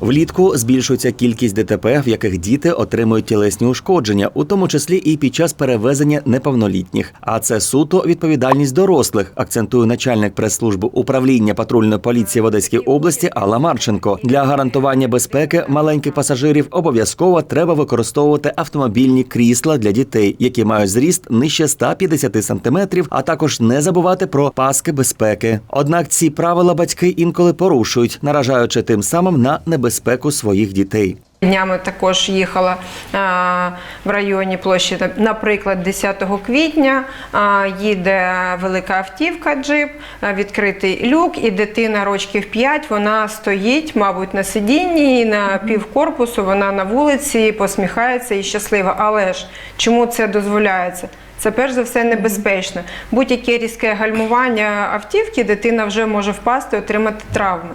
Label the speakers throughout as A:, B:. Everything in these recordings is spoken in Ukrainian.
A: Влітку збільшується кількість ДТП, в яких діти отримують тілесні ушкодження, у тому числі і під час перевезення неповнолітніх. А це суто відповідальність дорослих, акцентує начальник прес-служби управління патрульної поліції в Одеській області Алла Марченко. Для гарантування безпеки маленьких пасажирів обов'язково треба використовувати автомобільні крісла для дітей, які мають зріст нижче 150 сантиметрів, а також не забувати про паски безпеки. Однак ці правила батьки інколи порушують, наражаючи тим самим на небезпеку своїх дітей.
B: Днями також їхала а, в районі площі, наприклад, 10 квітня. а, Їде велика автівка, джип, а, відкритий люк, і дитина рочків 5, вона стоїть, мабуть, на сидінні, і на півкорпусу, вона на вулиці, посміхається і щаслива. Але ж чому це дозволяється? Це перш за все небезпечно. Будь-яке різке гальмування автівки, дитина вже може впасти, отримати травми.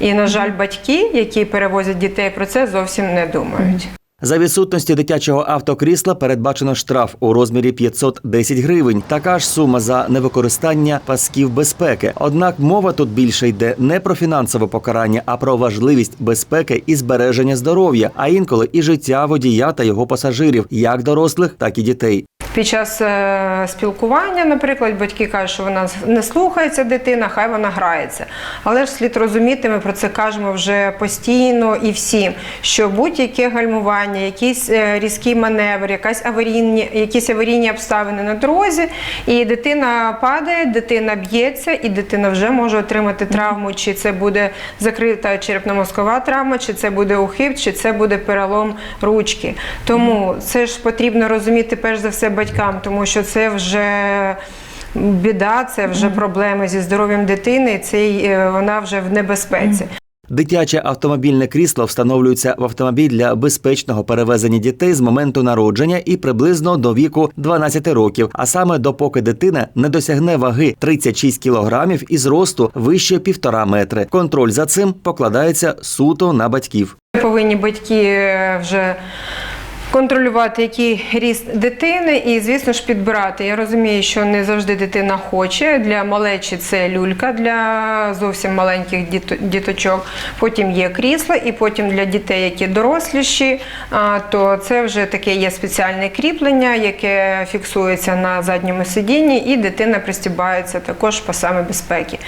B: І, на жаль, батьки, які перевозять дітей, про це зовсім не думають.
A: За відсутності дитячого автокрісла передбачено штраф у розмірі 510 гривень. Така ж сума за невикористання пасків безпеки. Однак мова тут більше йде не про фінансове покарання, а про важливість безпеки і збереження здоров'я, а інколи і життя водія та його пасажирів, як дорослих, так і дітей.
B: Під час е, спілкування, наприклад, батьки кажуть, що вона не слухається дитина, хай вона грається. Але ж слід розуміти, ми про це кажемо вже постійно і всім, що будь-яке гальмування, якийсь е, різкий маневр, якась аварійні, якісь аварійні обставини на дорозі, і дитина падає, дитина б'ється, і дитина вже може отримати травму, чи це буде закрита черепно-мозкова травма, чи це буде ухиб, чи це буде перелом ручки. Тому це ж потрібно розуміти перш за все батькам, тому що це вже. Біда, це вже проблеми зі здоров'ям дитини, це е, вона вже в небезпеці.
A: Дитяче автомобільне крісло встановлюється в автомобіль для безпечного перевезення дітей з моменту народження і приблизно до віку 12 років, а саме допоки дитина не досягне ваги 36 кілограмів і зросту вище півтора метри. Контроль за цим покладається суто на батьків.
B: Повинні батьки е, вже контролювати, який ріст дитини, і, звісно ж, підбирати. Я розумію, що не завжди дитина хоче. Для малечі це люлька для зовсім маленьких діточок. Потім є крісло, і потім для дітей, які доросліші, то це вже таке є спеціальне кріплення, яке фіксується на задньому сидінні, і дитина пристібається також по саме безпеки.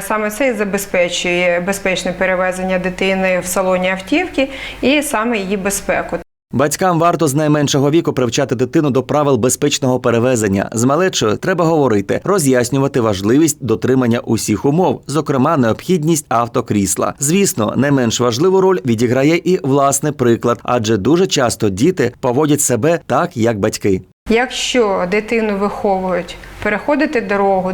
B: Саме це і забезпечує безпечне перевезення дитини в салоні автівки і саме її безпеку.
A: Батькам варто з найменшого віку привчати дитину до правил безпечного перевезення. З малечою треба говорити, роз'яснювати важливість дотримання усіх умов, зокрема необхідність автокрісла. Звісно, не менш важливу роль відіграє і власний приклад, адже дуже часто діти поводять себе так, як батьки.
B: Якщо дитину виховують переходити дорогу,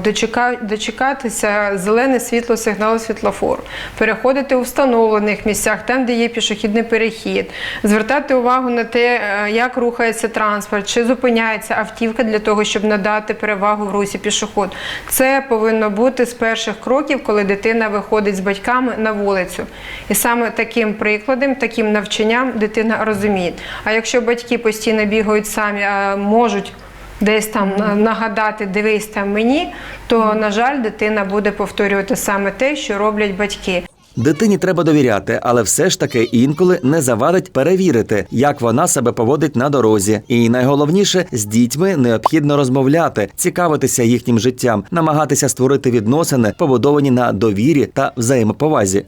B: дочекатися зелене світло сигналу світлофору, переходити у встановлених місцях, там, де є пішохідний перехід, звертати увагу на те, е, як рухається транспорт, чи зупиняється автівка для того, щоб надати перевагу в русі пішоход. Це повинно бути з перших кроків, коли дитина виходить з батьками на вулицю. І саме таким прикладом, таким навчанням дитина розуміє. А якщо батьки постійно бігають самі, а можуть десь там нагадати, дивись там мені, то, на жаль, дитина буде повторювати саме те, що роблять батьки.
A: Дитині треба довіряти, але все ж таки інколи не завадить перевірити, як вона себе поводить на дорозі. І найголовніше з дітьми необхідно розмовляти, цікавитися їхнім життям, намагатися створити відносини, побудовані на довірі та взаємоповазі.